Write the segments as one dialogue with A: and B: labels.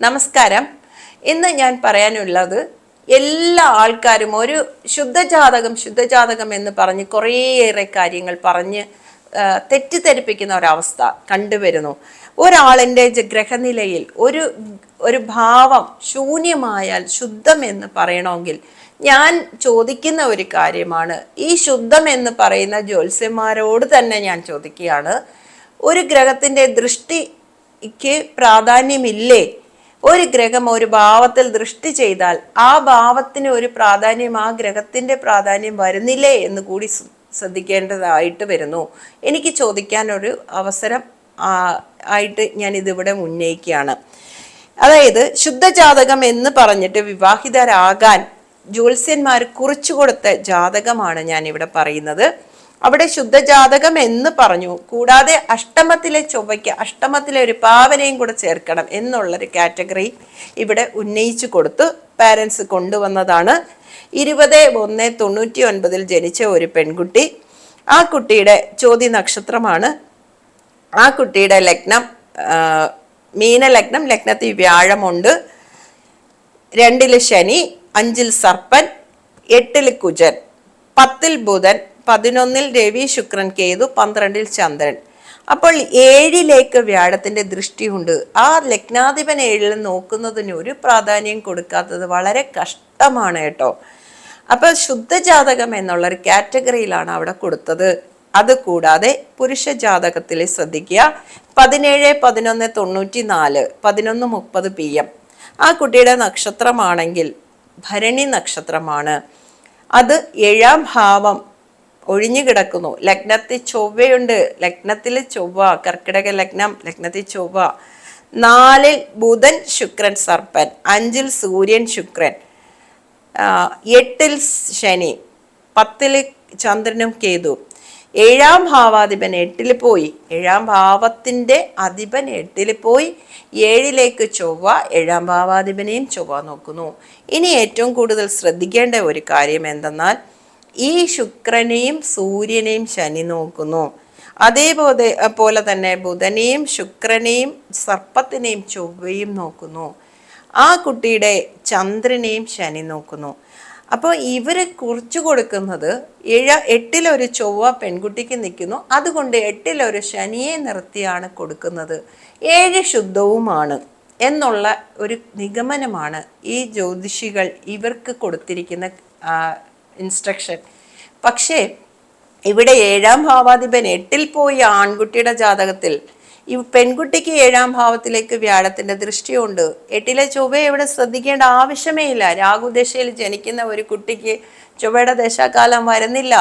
A: നമസ്കാരം. ഇന്ന് ഞാൻ പറയാനുള്ളത് എല്ലാ ആൾക്കാരും ഒരു ശുദ്ധജാതകം ശുദ്ധജാതകം എന്ന് പറഞ്ഞ് കുറേയേറെ കാര്യങ്ങൾ പറഞ്ഞ് തെറ്റിദ്ധരിപ്പിക്കുന്ന ഒരവസ്ഥ കണ്ടുവരുന്നു. ഒരാളിന്റെ ഗ്രഹനിലയിൽ ഒരു ഒരു ഭാവം ശൂന്യമായാൽ ശുദ്ധം എന്ന് പറയണമെങ്കിൽ ഞാൻ ചോദിക്കുന്ന ഒരു കാര്യമാണ്. ഈ ശുദ്ധം എന്ന് പറയുന്ന ജ്യോത്സ്യന്മാരോട് തന്നെ ഞാൻ ചോദിക്കുകയാണ്. ഒരു ഗ്രഹത്തിന്റെ ദൃഷ്ടിക്ക് പ്രാധാന്യമില്ലേ? ഒരു ഗ്രഹം ഒരു ഭാവത്തിൽ ദൃഷ്ടി ചെയ്താൽ ആ ഭാവത്തിന് ഒരു പ്രാധാന്യം ആ ഗ്രഹത്തിന്റെ പ്രാധാന്യം വരുന്നില്ലേ എന്ന് കൂടി ശ്ര- ശ്രദ്ധിക്കേണ്ടതായിട്ട് വരുന്നു. എനിക്ക് ചോദിക്കാനൊരു അവസരം ആയിട്ട് ഞാൻ ഇതിവിടെ ഉന്നയിക്കുകയാണ്. അതായത് ശുദ്ധജാതകം എന്ന് പറഞ്ഞിട്ട് വിവാഹിതരാകാൻ ജ്യോത്സ്യന്മാർ കുറിച്ചു കൊടുത്ത ജാതകമാണ് ഞാൻ ഇവിടെ പറയുന്നത്. അവിടെ ശുദ്ധജാതകം എന്ന് പറഞ്ഞു. കൂടാതെ അഷ്ടമത്തിലെ ചൊവ്വയ്ക്ക് അഷ്ടമത്തിലെ ഒരു പാവനയും കൂടെ ചേർക്കണം എന്നുള്ളൊരു കാറ്റഗറി ഇവിടെ ഉന്നയിച്ചു കൊടുത്തു. പാരൻസ് കൊണ്ടുവന്നതാണ്. ഇരുപത് ഒന്ന് തൊണ്ണൂറ്റി ഒൻപതിൽ ജനിച്ച ഒരു പെൺകുട്ടി. ആ കുട്ടിയുടെ ചോദ്യ നക്ഷത്രമാണ് ആ കുട്ടിയുടെ ലഗ്നം മീന മീനലഗ്നം ലഗ്നത്തിൽ വ്യാഴമുണ്ട്. രണ്ടിൽ ശനി അഞ്ചിൽ സർപ്പൻ എട്ടിൽ കുജൻ പത്തിൽ ബുധൻ പതിനൊന്നിൽ രവി ശുക്രൻ കേതു പന്ത്രണ്ടിൽ ചന്ദ്രൻ. അപ്പോൾ ഏഴിലേക്ക് വ്യാഴത്തിന്റെ ദൃഷ്ടിയുണ്ട്. ആ ലഗ്നാധിപൻ ഏഴിൽ നോക്കുന്നതിന് ഒരു പ്രാധാന്യം കൊടുക്കാത്തത് വളരെ കഷ്ടമാണ് കേട്ടോ. അപ്പോൾ ശുദ്ധജാതകം എന്നുള്ളൊരു കാറ്റഗറിയിലാണ് അവിടെ കൊടുത്തത്. അതുകൂടാതെ പുരുഷ ജാതകത്തിൽ ശ്രദ്ധിക്കുക. പതിനേഴ് പതിനൊന്ന് തൊണ്ണൂറ്റി നാല് പതിനൊന്ന് മുപ്പത് പി എം. ആ കുട്ടിയുടെ നക്ഷത്രമാണെങ്കിൽ ഭരണി നക്ഷത്രമാണ്. അത് ഏഴാം ഭാവം ഒഴിഞ്ഞു കിടക്കുന്നു. ലഗ്നത്തിൽ ചൊവ്വയുണ്ട്. ലഗ്നത്തിൽ ചൊവ്വ കർക്കിടക ലഗ്നം ലഗ്നത്തിൽ ചൊവ്വ. നാലിൽ ബുധൻ ശുക്രൻ സർപ്പൻ. അഞ്ചിൽ സൂര്യൻ ശുക്രൻ. എട്ടിൽ ശനി. പത്തിൽ ചന്ദ്രനും കേതു. ഏഴാം ഭാവാധിപൻ എട്ടിൽ പോയി. ഏഴാം ഭാവത്തിന്റെ അധിപൻ എട്ടിൽ പോയി. ഏഴിലേക്ക് ചൊവ്വ ഏഴാം ഭാവാധിപനെയും ചൊവ്വ നോക്കുന്നു. ഇനി ഏറ്റവും കൂടുതൽ ശ്രദ്ധിക്കേണ്ട ഒരു കാര്യം എന്തെന്നാൽ ഈ ശുക്രനെയും സൂര്യനെയും ശനി നോക്കുന്നു. അതേപോലെ പോലെ തന്നെ ബുധനെയും ശുക്രനെയും സർപ്പത്തിനെയും ചൊവ്വയും നോക്കുന്നു. ആ കുട്ടിയുടെ ചന്ദ്രനെയും ശനി നോക്കുന്നു. അപ്പോൾ ഇവർ കുറിച്ചു കൊടുക്കുന്നത് ഏഴ എട്ടിലൊരു ചൊവ്വ പെൺകുട്ടിക്ക് നിൽക്കുന്നു. അതുകൊണ്ട് എട്ടിലൊരു ശനിയെ നിർത്തിയാണ് കൊടുക്കുന്നത്. ഏഴ് ശുദ്ധവുമാണ് എന്നുള്ള ഒരു നിഗമനമാണ് ഈ ജ്യോതിഷികൾ ഇവർക്ക് കൊടുത്തിരിക്കുന്ന ഇൻസ്ട്രക്ഷൻ പക്ഷേ ഇവിടെ ഏഴാം ഭാവാധിപൻ എട്ടിൽ പോയി ആൺകുട്ടിയുടെ ജാതകത്തിൽ. ഈ പെൺകുട്ടിക്ക് ഏഴാം ഭാവത്തിലേക്ക് വ്യാഴത്തിന്റെ ദൃഷ്ടിയുണ്ട്. എട്ടിലെ ചൊവ്വ ഇവിടെ ശ്രദ്ധിക്കേണ്ട ആവശ്യമേ ഇല്ല. രാഹുദശയിൽ ജനിക്കുന്ന ഒരു കുട്ടിക്ക് ചൊവ്വയുടെ ദശാകാലം വരുന്നില്ല.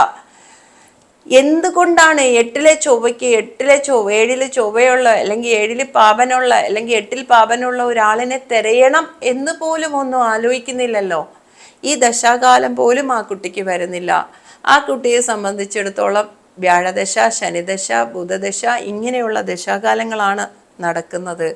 A: എന്തുകൊണ്ടാണ് എട്ടിലെ ചൊവ്വയ്ക്ക് എട്ടിലെ ചൊവ്വ ഏഴിലെ ചൊവ്വയുള്ള അല്ലെങ്കിൽ ഏഴിൽ പാപനുള്ള അല്ലെങ്കിൽ എട്ടിൽ പാപനുള്ള ഒരാളിനെ തിരയണം എന്ന് പോലും ഒന്നും ആലോചിക്കുന്നില്ലല്ലോ? ഈ ദശാകാലം പോലും ആ കുട്ടിക്ക് വരുന്നില്ല. ആ കുട്ടിയെ സംബന്ധിച്ചിടത്തോളം വ്യാഴദശ ശനിദശ ബുധദശ ഇങ്ങനെയുള്ള ദശാകാലങ്ങളാണ് നടക്കുന്നത്.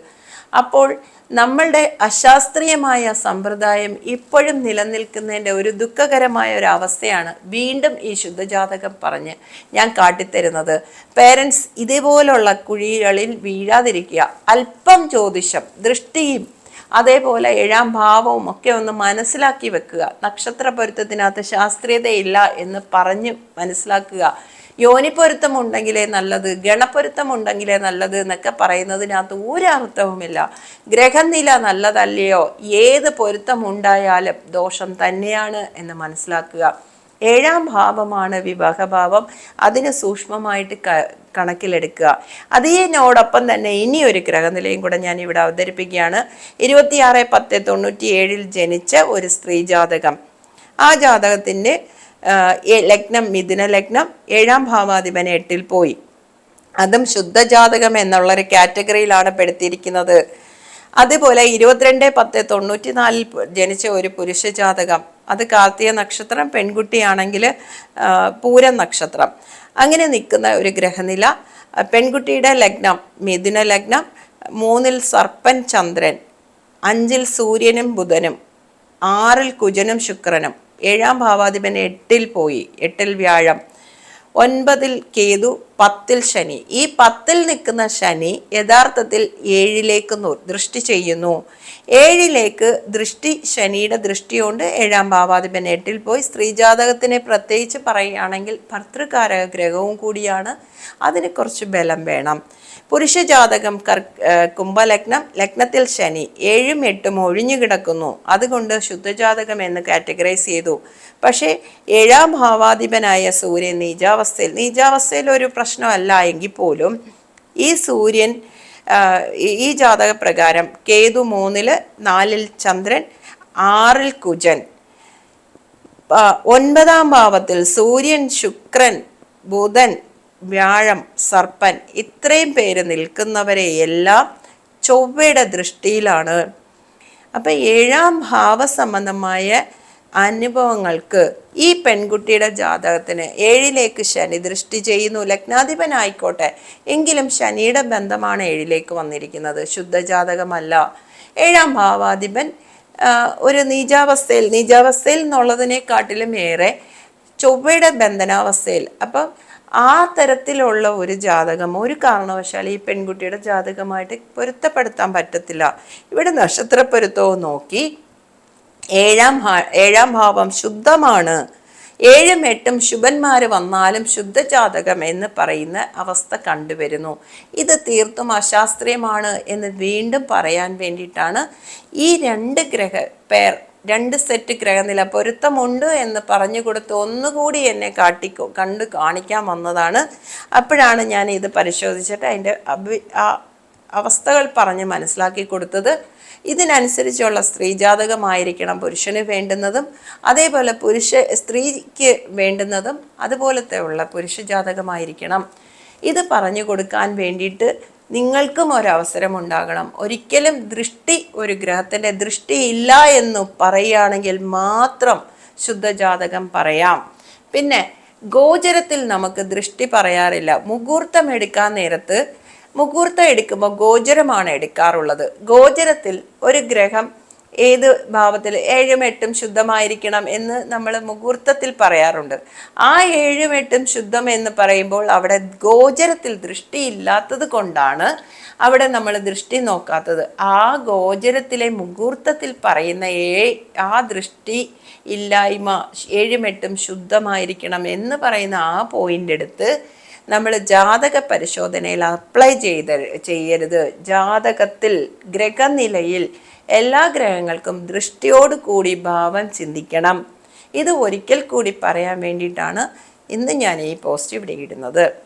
A: അപ്പോൾ നമ്മളുടെ അശാസ്ത്രീയമായ സമ്പ്രദായം ഇപ്പോഴും നിലനിൽക്കുന്നതിന്റെ ഒരു ദുഃഖകരമായ ഒരു അവസ്ഥയാണ് വീണ്ടും ഈ ശുദ്ധജാതകം പറഞ്ഞ് ഞാൻ കാട്ടിത്തരുന്നത്. പേരൻസ് ഇതേപോലുള്ള കുഴികളിൽ വീഴാതിരിക്കുക. അല്പം ജ്യോതിഷം ദൃഷ്ടിയും അതേപോലെ ഏഴാം ഭാവവും ഒക്കെ ഒന്ന് മനസ്സിലാക്കി വെക്കുക. നക്ഷത്ര പൊരുത്തത്തിനകത്ത് ശാസ്ത്രീയതയില്ല എന്ന് പറഞ്ഞ് മനസ്സിലാക്കുക. യോനിപ്പൊരുത്തം ഉണ്ടെങ്കിലേ നല്ലത് ഗണപ്പൊരുത്തം ഉണ്ടെങ്കിലേ നല്ലത് എന്നൊക്കെ പറയുന്നതിനകത്ത് ഒരു അർത്ഥവുമില്ല. ഗ്രഹനില നല്ലതല്ലയോ? ഏത് പൊരുത്തം ഉണ്ടായാലും ദോഷം തന്നെയാണ് എന്ന് മനസ്സിലാക്കുക. ഏഴാം ഭാവമാണ് വിവാഹഭാവം. അതിന് സൂക്ഷ്മമായിട്ട് കണക്കിലെടുക്കുക. അതിനോടൊപ്പം തന്നെ ഇനി ഒരു ഗ്രഹനിലയും കൂടെ ഞാൻ ഇവിടെ അവതരിപ്പിക്കുകയാണ്. ഇരുപത്തിയാറ് പത്ത് തൊണ്ണൂറ്റി ഏഴിൽ ജനിച്ച ഒരു സ്ത്രീ ജാതകം. ആ ജാതകത്തിന്റെ ലഗ്നം മിഥുന ലഗ്നം ഏഴാം ഭാവാധിപൻ എട്ടിൽ പോയി. അതും ശുദ്ധജാതകം എന്നുള്ളൊരു കാറ്റഗറിയിലാണ് പെടുത്തിയിരിക്കുന്നത്. അതുപോലെ ഇരുപത്തിരണ്ട് പത്ത് തൊണ്ണൂറ്റി നാലിൽ ജനിച്ച ഒരു പുരുഷ ജാതകം. അത് കാർത്തിക നക്ഷത്രം പെൺകുട്ടിയാണെങ്കിൽ പൂരം നക്ഷത്രം. അങ്ങനെ നിൽക്കുന്ന ഒരു ഗ്രഹനില. പെൺകുട്ടിയുടെ ലഗ്നം മിഥുന ലഗ്നം മൂന്നിൽ സർപ്പൻ ചന്ദ്രൻ അഞ്ചിൽ സൂര്യനും ബുധനും ആറിൽ കുജനും ശുക്രനും ഏഴാം ഭാവാധിപൻ എട്ടിൽ പോയി എട്ടിൽ വ്യാഴം ഒൻപതിൽ കേതു പത്തിൽ ശനി. ഈ പത്തിൽ നിൽക്കുന്ന ശനി യഥാർത്ഥത്തിൽ ഏഴിലേക്ക് ദൃഷ്ടി ചെയ്യുന്നു. ഏഴിലേക്ക് ദൃഷ്ടി ശനിയുടെ ദൃഷ്ടിയുണ്ട്. ഏഴാം ഭാവാധിപൻ എട്ടിൽ പോയി. സ്ത്രീജാതകത്തിനെ പ്രത്യേകിച്ച് പറയുകയാണെങ്കിൽ ഭർത്തൃകാരക ഗ്രഹവും കൂടിയാണ്. അതിന് കുറച്ച് ബലം വേണം. പുരുഷ ജാതകം കർ കുംഭലഗ്നം ലഗ്നത്തിൽ ശനി ഏഴും എട്ടും ഒഴിഞ്ഞു കിടക്കുന്നു. അതുകൊണ്ട് ശുദ്ധജാതകം എന്ന് കാറ്റഗറൈസ് ചെയ്തു. പക്ഷേ ഏഴാം ഭാവാധിപനായ സൂര്യൻ നീജാവസ്ഥയിൽ നീജാവസ്ഥയിൽ ഒരു പ്രശ്നമല്ല എങ്കിൽ പോലും ഈ സൂര്യൻ ഈ- ജാതക പ്രകാരം കേതു മൂന്നിൽ നാലിൽ ചന്ദ്രൻ ആറിൽ കുജൻ. ഒൻപതാം ഭാവത്തിൽ സൂര്യൻ ശുക്രൻ ബുധൻ വ്യാഴം സർപ്പൻ ഇത്രയും പേര് നിൽക്കുന്നവരെയെല്ലാം ചൊവ്വയുടെ ദൃഷ്ടിയിലാണ്. അപ്പം ഏഴാം ഭാവ സംബന്ധമായ അനുഭവങ്ങൾക്ക് ഈ പെൺകുട്ടിയുടെ ജാതകത്തിന് ഏഴിലേക്ക് ശനി ദൃഷ്ടി ചെയ്യുന്നു. ലഗ്നാധിപനായിക്കോട്ടെ എങ്കിലും ശനിയുടെ ബന്ധമാണ് ഏഴിലേക്ക് വന്നിരിക്കുന്നത്. ശുദ്ധജാതകമല്ല. ഏഴാം ഭാവാധിപൻ ഒരു നീജാവസ്ഥയിൽ നീചാവസ്ഥയിൽ എന്നുള്ളതിനെക്കാട്ടിലും ഏറെ ചൊവ്വയുടെ ബന്ധനാവസ്ഥയിൽ. അപ്പം ആ തരത്തിലുള്ള ഒരു ജാതകം ഒരു കാരണവശാൽ ഈ പെൺകുട്ടിയുടെ ജാതകമായിട്ട് പൊരുത്തപ്പെടുത്താൻ പറ്റത്തില്ല. ഇവിടെ നക്ഷത്ര പൊരുത്തവും നോക്കി. ഏഴാം ഏഴാം ഭാവം ശുദ്ധമാണ്. ഏഴും എട്ടും ശുഭന്മാർ വന്നാലും ശുദ്ധജാതകം എന്ന് പറയുന്ന അവസ്ഥ കണ്ടുവരുന്നു. ഇത് തീർത്തും അശാസ്ത്രീയമാണ് എന്ന് വീണ്ടും പറയാൻ വേണ്ടിയിട്ടാണ് ഈ രണ്ട് ഗ്രഹ പേർ രണ്ട് സെറ്റ് ഗ്രഹനില പൊരുത്തമുണ്ട് എന്ന് പറഞ്ഞു കൊടുത്ത് ഒന്നുകൂടി എന്നെ കാട്ടി കണ്ട് കാണിക്കാൻ വന്നതാണ്. അപ്പോഴാണ് ഞാൻ ഇത് പരിശോധിച്ചിട്ട് അതിന്റെ അഭി അവസ്ഥകൾ പറഞ്ഞ് മനസ്സിലാക്കി കൊടുത്തത്. ഇതിനനുസരിച്ചുള്ള സ്ത്രീജാതകമായിരിക്കണം പുരുഷന് വേണ്ടുന്നതും അതേപോലെ പുരുഷ സ്ത്രീക്ക് വേണ്ടുന്നതും അതുപോലത്തെ ഉള്ള പുരുഷ ജാതകമായിരിക്കണം ഇത് പറഞ്ഞു കൊടുക്കാൻ വേണ്ടിയിട്ട് നിങ്ങൾക്കും ഒരവസരം ഉണ്ടാകണം ഒരിക്കലും ദൃഷ്ടി ഒരു ഗ്രഹത്തിന്റെ ദൃഷ്ടി ഇല്ല എന്ന് പറയുകയാണെങ്കിൽ മാത്രം ശുദ്ധജാതകം പറയാം. പിന്നെ ഗോചരത്തിൽ നമുക്ക് ദൃഷ്ടി പറയാറില്ല. മുഹൂർത്തം എടുക്കാൻ നേരത്ത് മുഹൂർത്തം എടുക്കുമ്പോൾ ഗോചരമാണ് എടുക്കാറുള്ളത്. ഗോചരത്തിൽ ഒരു ഗ്രഹം ഏത് ഭാവത്തിൽ ഏഴും എട്ടും ശുദ്ധമായിരിക്കണം എന്ന് നമ്മൾ മുഹൂർത്തത്തിൽ പറയാറുണ്ട്. ആ ഏഴും എട്ടും ശുദ്ധം എന്ന് പറയുമ്പോൾ അവിടെ ഗോചരത്തിൽ ദൃഷ്ടി ഇല്ലാത്തത് കൊണ്ടാണ് അവിടെ നമ്മൾ ദൃഷ്ടി നോക്കാത്തത്. ആ ഗോചരത്തിലെ മുഹൂർത്തത്തിൽ പറയുന്ന ഏ ആ ദൃഷ്ടി ഇല്ലായ്മ ഏഴും എട്ടും ശുദ്ധമായിരിക്കണം എന്ന് പറയുന്ന ആ പോയിന്റ് എടുത്ത് നമ്മൾ ജാതക പരിശോധനയിൽ അപ്ലൈ ചെയ്ത ചെയ്യരുത്. ജാതകത്തിൽ ഗ്രഹനിലയിൽ എല്ലാ ഗ്രഹങ്ങൾക്കും ദൃഷ്ടിയോട് കൂടി ഭാവം ചിന്തിക്കണം. ഇത് ഒരിക്കൽ കൂടി പറയാൻ വേണ്ടിയിട്ടാണ് ഇന്ന് ഞാൻ ഈ പോസ്റ്റ് ഇവിടെ ഇടുന്നത്.